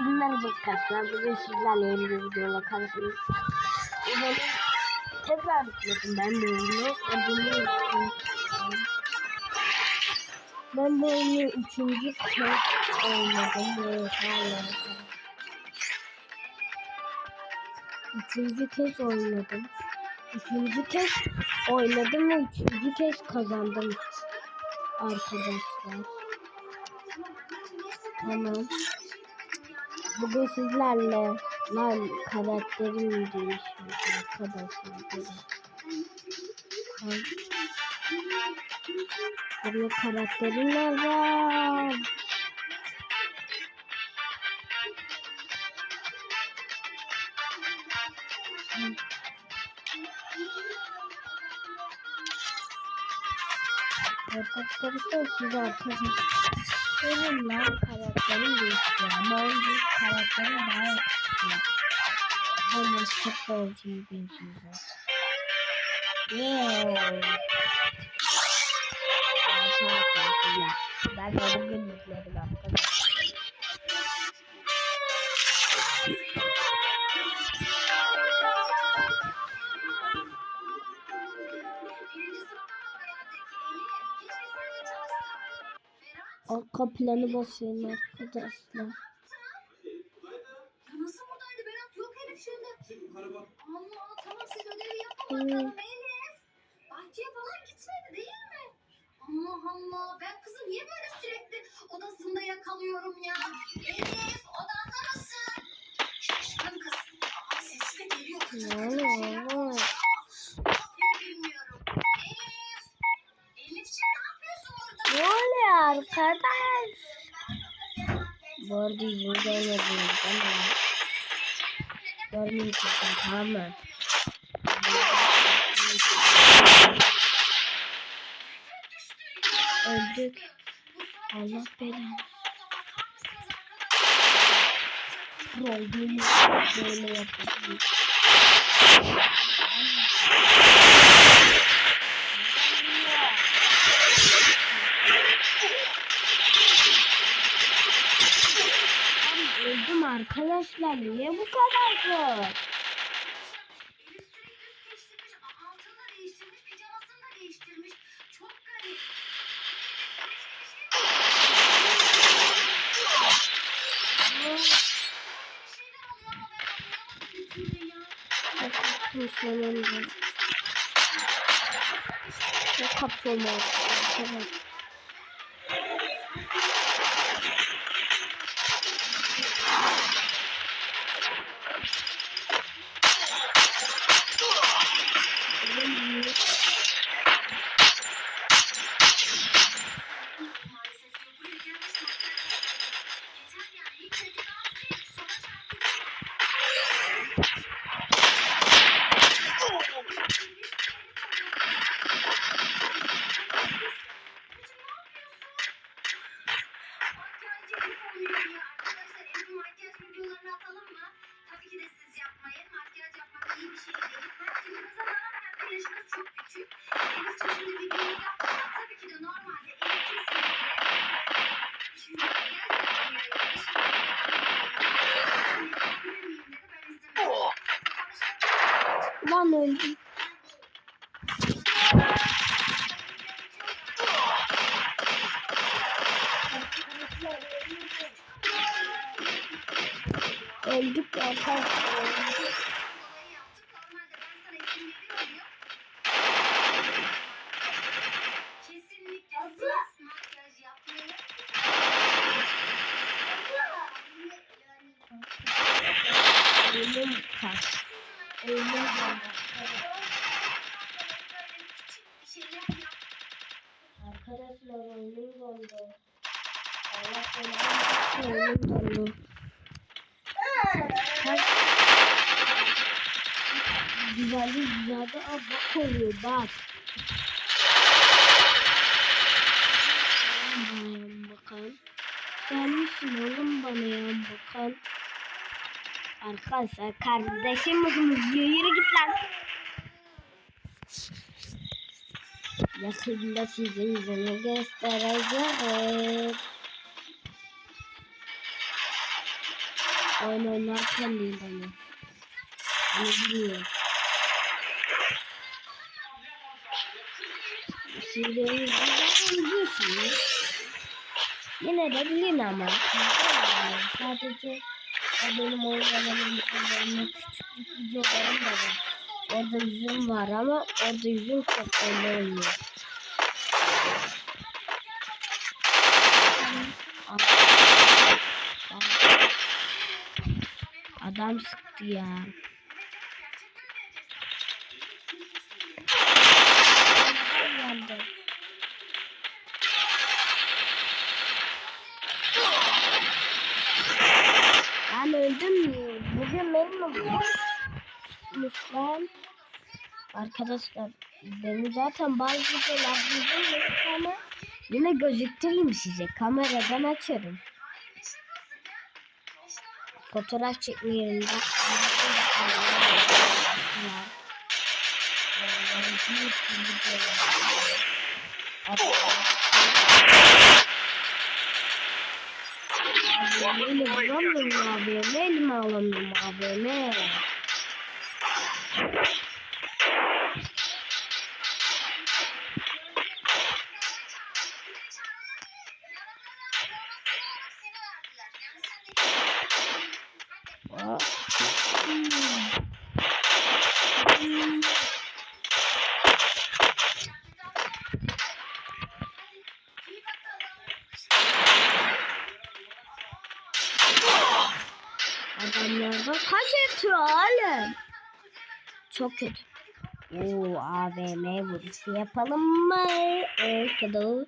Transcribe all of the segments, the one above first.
Merhaba arkadaşlar. Bugün sizlerle yeni bir videoyla karşınızdayım. Umarım tekrar bitmesin ben bu oyunu. İçin. Ben bu oyunu üçüncü kez oynadım ve hala Üçüncü kez oynadım. Üçüncü kez oynadım ve üçüncü kez kazandım arkadaşlar. Tamam. Bugün sizlerle lan karakterim değişmiş arkadaşlar. Burada karakterim var. Arkadaşlar size arkadaşlar. Benim lan karakterim değişiyor ama önce karakterim daha yakışıklı. Ben basketbolcuyu benziyorum. Yeah. Ben onu günlüklerim arkadaşlar. Arka planı basıyorum arkadaşlar. Nasıl buradaydı Berat? Yok şurada. Araba. Allah tamam siz ödevi yapın bakalım. Elif. Bahçeye falan gitmedi değil mi? Allah Allah ben kızı niye böyle sürekli odasında yakalıyorum ya? Bu arada yüzümü görmediniz mi? Görmeyeceksin tamam mı? Öldük. Allah belanı. Olduğumu böyle yapıyorum. Ben öldüm arkadaşlar. Niye bu kadar zor? Elif sürekli üst değiştirmiş, a- altını Lan öldüm. Öldük arkadaşlar. Arkadaşlar oyunum dondu. Allah belanı oyunum dondu. Kaç. Güzeldi güzeldi. Aa bak oluyor bak. Bakalım. Gelmişsin oğlum bana ya bakalım. Arkadaşlar kardeşim bakın yürü git lan. Yakında size yüzünü göstereceğim. Oyun oynarken değil hani. Bunu benim zaten biliyorsunuz. Yine de bilin ama. Sadece benim oyunlarımın oyunlarımın küçüklük videolarım da var. Orada yüzüm var ama orada yüzüm çok olmuyor. Adam sıktı ya. Mi? Lütfen. Arkadaşlar benim zaten bazı videolar izledim ama yine gözüktüreyim size. Kameradan açarım. Fotoğraf çekme yerinde. Beni bulamıyorum abi. Elime alamıyorum abi. Ne? Kötü. Oo AVM vuruşu yapalım mı? Arkadaşlar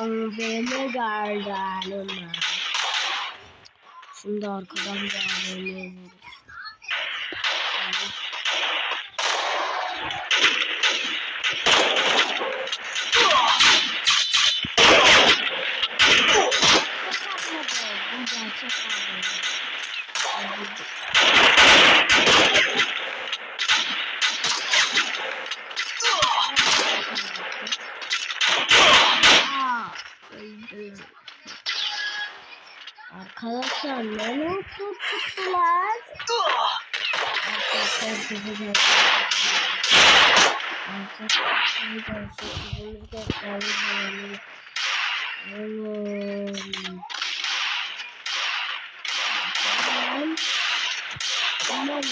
AVM geldi elime. Şimdi arkadan bir AVM vuruş. Bu gerçek AVM. Arkadaşlar ne mutlu tuttular. Arkadaşlar bizi gösterdi. Arkadaşlar bizi gösterdi. Oğlum. Tamam. Tamam.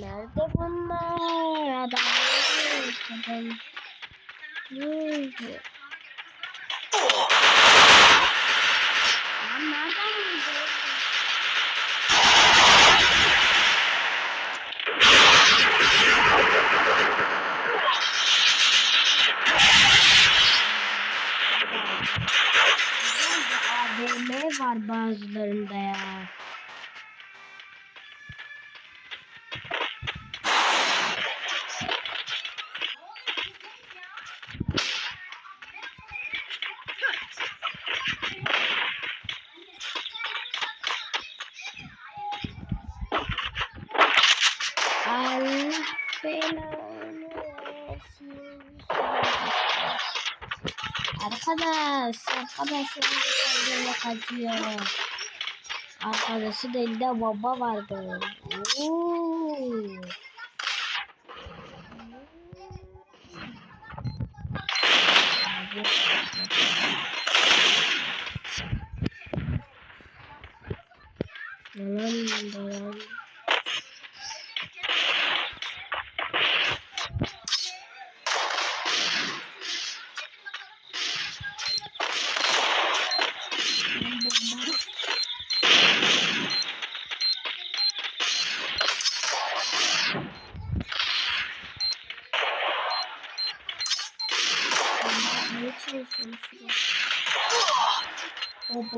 Nerede bunlar? Adamlar. Adam. Nerede? Allah belanı. Arkadaş, arkadaşlar kaçıyor. Arkadaşı da elinde baba vardı. Oo. Yalan Ne çalışıyorsun? O bu.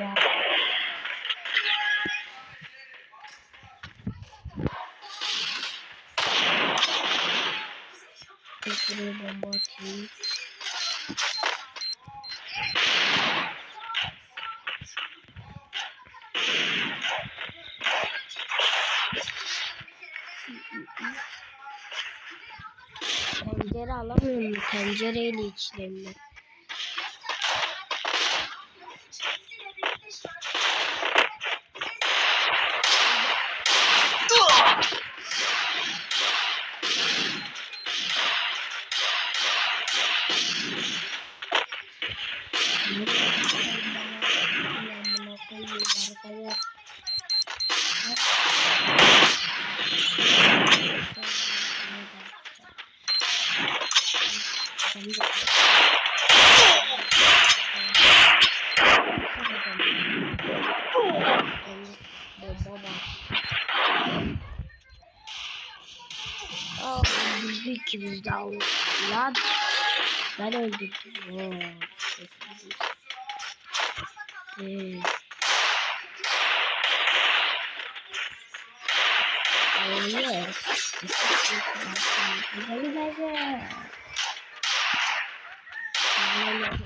Ya. Tek buraya bomba atayım. Alamıyorum tencereyle içlerini. İkimiz de Allah. Lan ben öldürdüm. Oo, sessiz. Ee. Oh yes. Güzel güzel. Böyle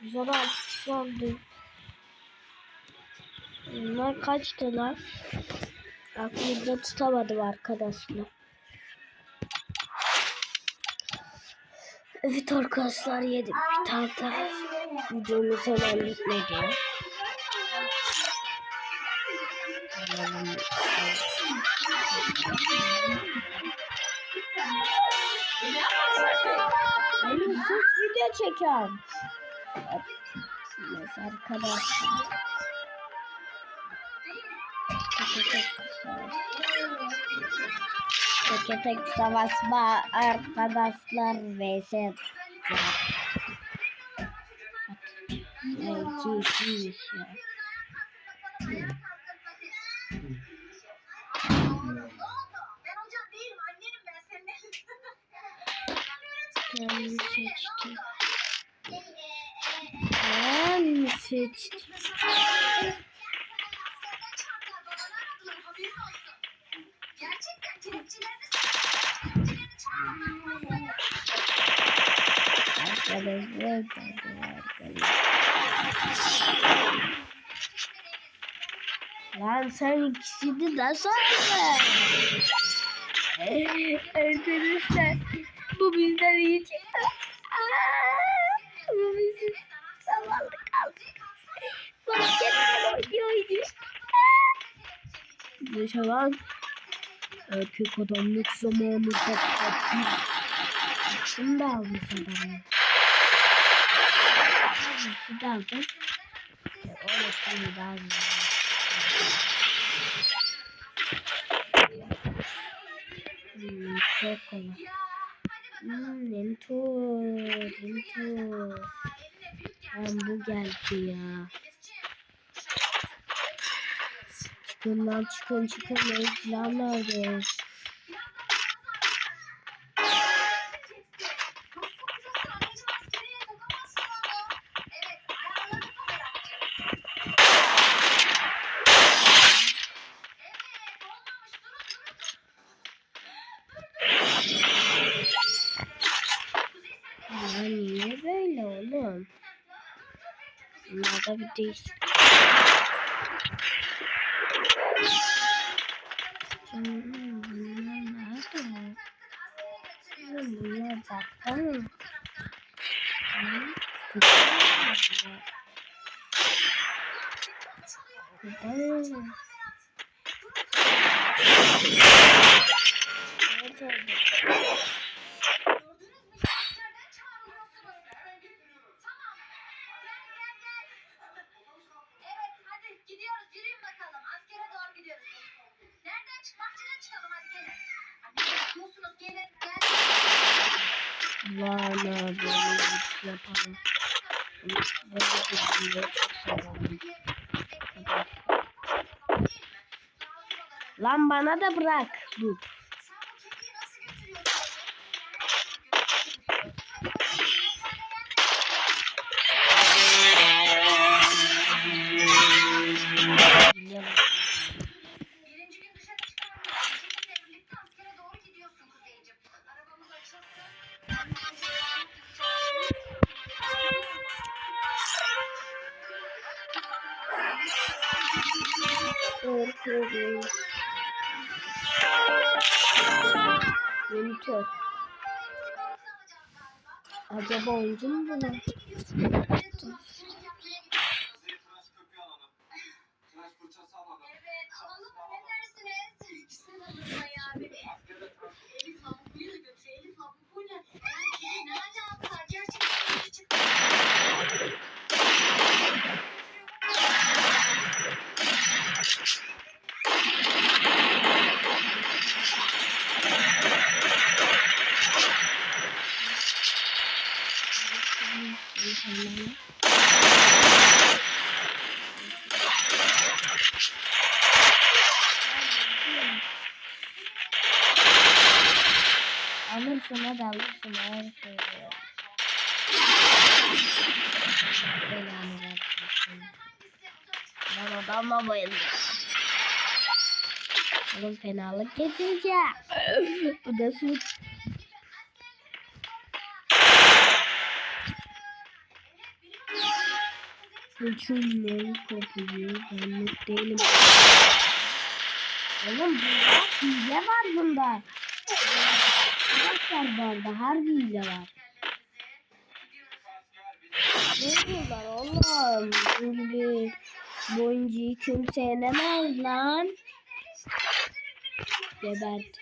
Kişi oldu. Bunlar kaçtılar? Aklımda tutamadım arkadaşlar. Evet arkadaşlar yedim bir tane daha. Videomuz hemen bitmedi. Benim sus video çeken. Neyse arkadaşlar. Tek tek savaşma arkadaşlar vs. Ya. Ben hocam değilim, annenim ben senin. Ben seçtim. Arkadaşlar arkadaşlar. Lan sen ikisini nasıl aldın? Arkadaşlar bu bizden iyi Yaşanan erkek adamlık zamanı patlattı. De almış adamı. İkisini de aldı. Orasını da almış. Hmm, çok kolay. Hmm, Entur, Entur. Ben bu geldi ya. Lan çıkın çıkın. Benim silahım nerede? Ya niye böyle oğlum? Bunlarda bir değişik. Hmm, bunlar nerede? Oğlum bunlar bakta mı? Hı? Kutu mu bunlar? Kutu mu? kötü oldu. Gördünüz mü? Askerden çağrılıyorsunuz. Tamam. Gel gel gel. Evet hadi gidiyoruz. Yürüyün bakalım. Askere doğru gidiyoruz. Nereden çık? Bahçeden çıkalım hadi gelin. Hadi bekliyorsunuz gelin. Gel. Vay ne böyle bir şey yapalım. Böyle bir video çok severim. Lan bana da bırak. Dur. Acaba oyuncu mu bu? Evet, alalım mı? Ne dersiniz? İkisini de alırım ya bebeğim. Elif Lampu'yu da götür. Elif Lampu'yla. Yani ne alaka? Gerçekten bir çıktı. Alırsın hadi alırsın alırsın. Belanı versin. Adamla bayıldım. Oğlum fenalık getireceğim. Bu da suç. Uçurmuyor kopuyor. Benlik değilim. Oğlum bunda hile var bunda. Arkadaşlar bu arada harbi hile var. Ne diyorlar oğlum? Böyle bu oyuncuyu kimse yenemez lan. Gebert.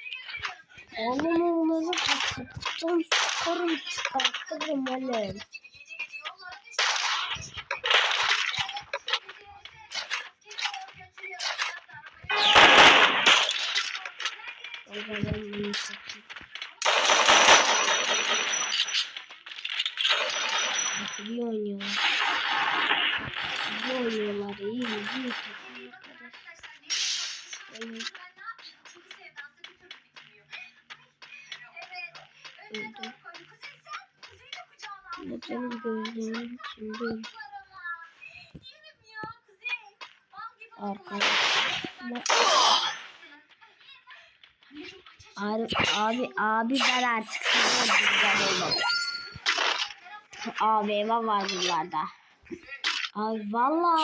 Oğlum onları kaçırttım. Sokarım çıkarttırım oğlum. O zaman bunu satayım. Nasıl iyi oynuyorlar. İyi oynuyorlar. iyi iyi. Öyle. Öldüm. Neden gözlerim içinde arkadaşlar. Abi, abi, abi ben artık seni öldüreceğim oğlum. AVM var buralarda. Abi valla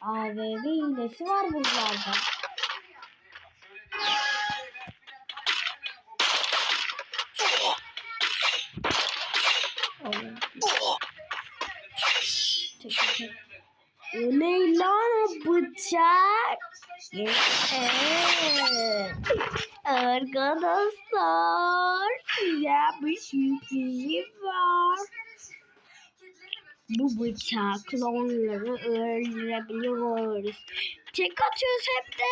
AVM iğnesi var buralarda. Tek tek. O ne lan o bıçak? Evet. Arkadaşlar size bir sürprizim var. Bu bıçakla onları öldürebiliyoruz. Tek atıyoruz hep de.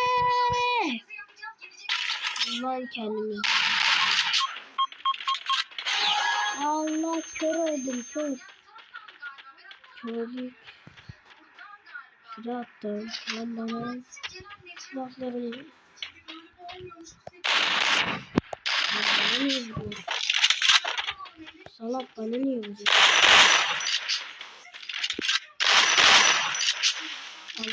Lan kendimiz. Allah kör oldum kör. Körlük. Sıra attım. Lan bana silahları? Salak bana niye vuruyor? Şok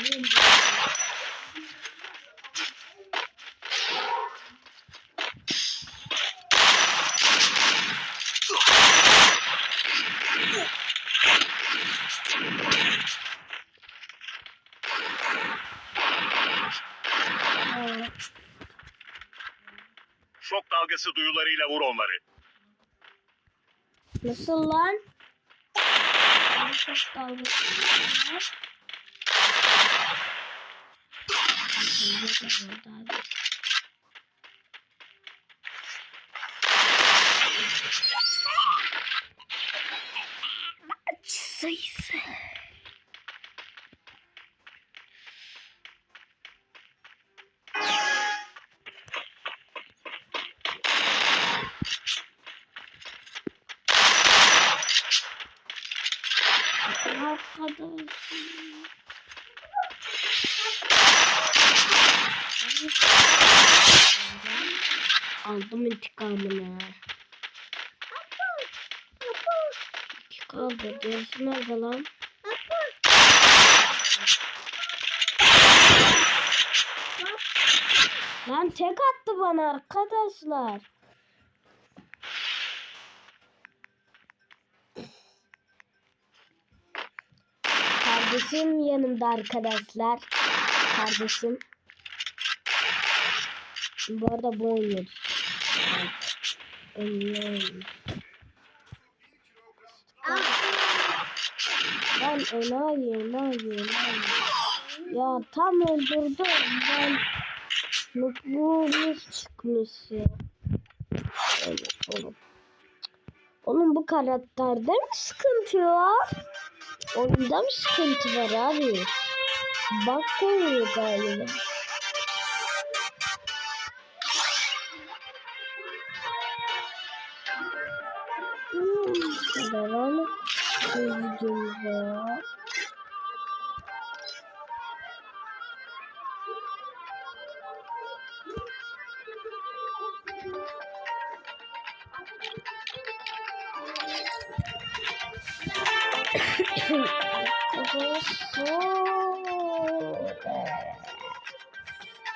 dalgası duyularıyla vur onları. Nasıl lan? Çok dalgası var. Bence de orada abi. Maç sayısı. Arkadaşlar. Aldım intikamını. İki kaldı. Diyorsun nerede lan? Lan bana arkadaşlar. Kardeşim yanımda arkadaşlar. Kardeşim. Bu arada bu oynuyoruz. Ben enayi enayi enayi. Ya tam öldürdüm ben. Mutluluğumuz çıkmış ya. Evet oğlum. Oğlum bu karakterde mi sıkıntı var? Oyunda mı sıkıntı var abi? Bak koyuyor galiba. Hmm, devam et. Videomuza.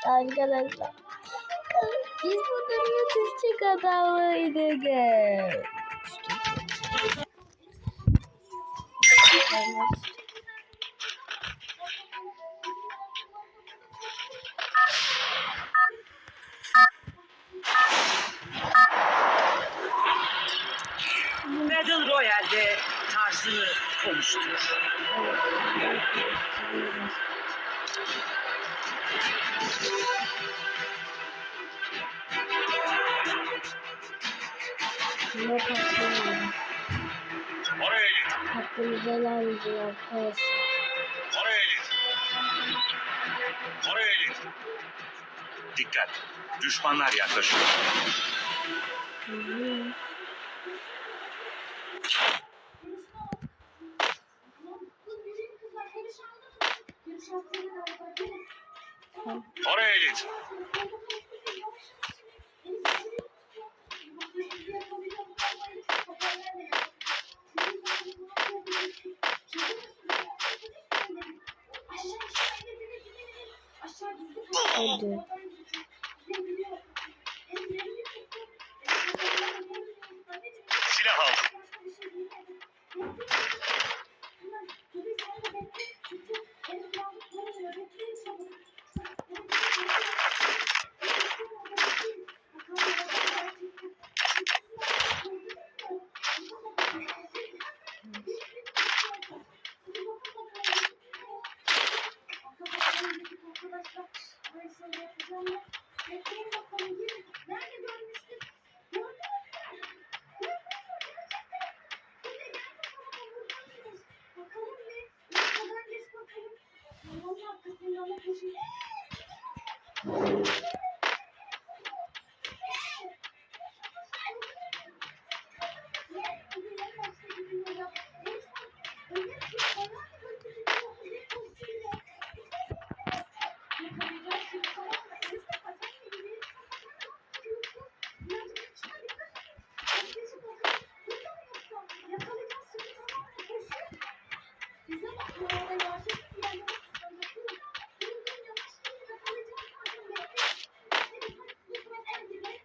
Arkadaşlar biz bu duruma düşecek adamıydık. Battle Ne patlıyorum. Oraya git. Hakkınızı helal edin arkadaşlar. Oraya git. Oraya git. Dikkat. Düşmanlar yaklaşıyor. Hı hı.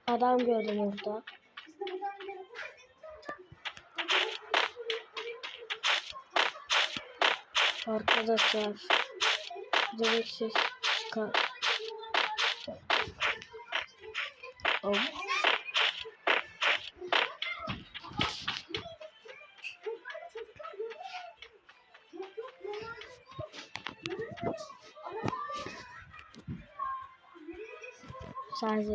Adam gördüm orada. Arkadaşlar. Direkt ses çıkar. Oh. Şarj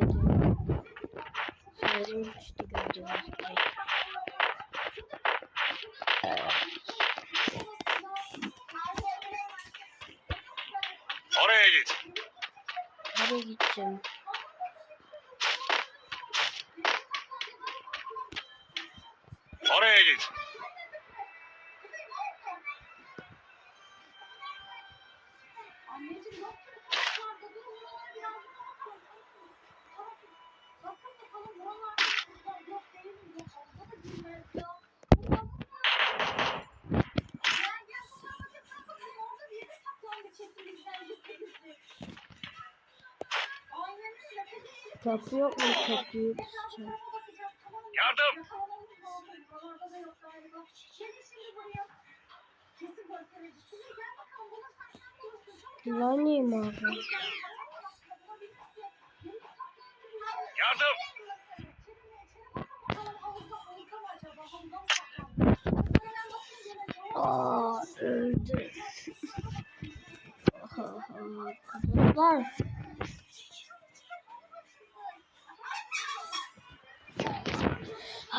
Oraya git. Nereye gideceğim? Oraya git. Gel bakalım bunu saklan bulursun. Çabuk Güvenliyim abi. Yardım. Aa öldü. Kızlar.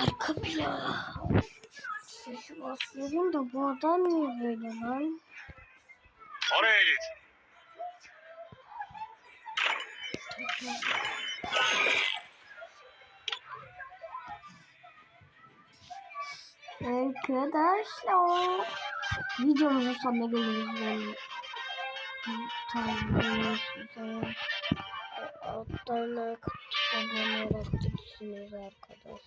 Arka plan. Sesi basıyorum da bu adam niye böyle lan? Oraya git. Arkadaşlar videomuzun sonuna geliyoruz. Size alttan abone olabilirsiniz arkadaş.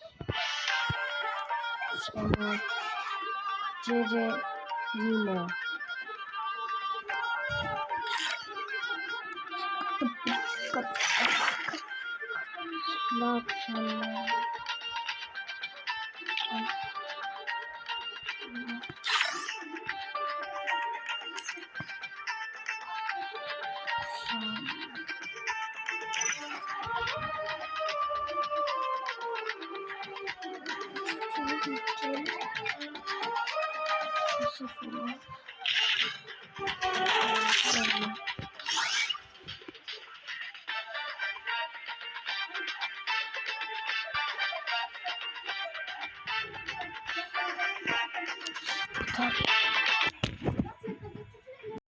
Sonra Cece Limo. Ne yapacağım ben?